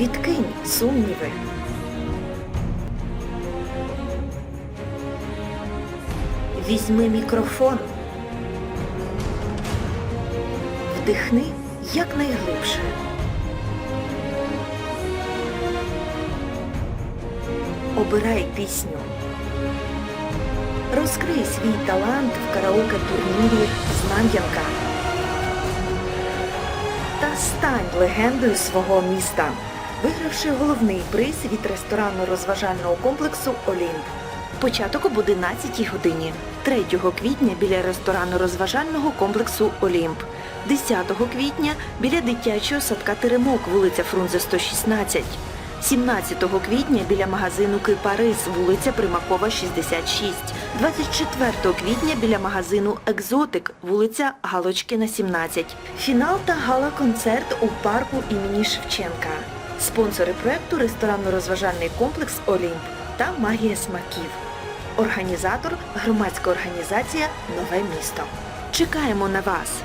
Відкинь сумніви. Візьми мікрофон. Вдихни якнайглибше. Обирай пісню. Розкрий свій талант в караоке-турнірі Знам'янка. Та стань легендою свого міста, вигравши головний приз від ресторанно-розважального комплексу Олімп. Початок об 11 годині 3 квітня біля ресторанно-розважального комплексу Олімп. 10 квітня біля дитячого садка Теремок, вулиця Фрунзе 116. 17 квітня біля магазину Кипарис, вулиця Примакова, 66. 24 квітня біля магазину Екзотик, вулиця Галочкина, 17. Фінал та гала-концерт у парку імені Шевченка. Спонсори проекту ресторанно-розважальний комплекс Олімп та Магія смаків. Організатор громадська організація Нове місто. Чекаємо на вас!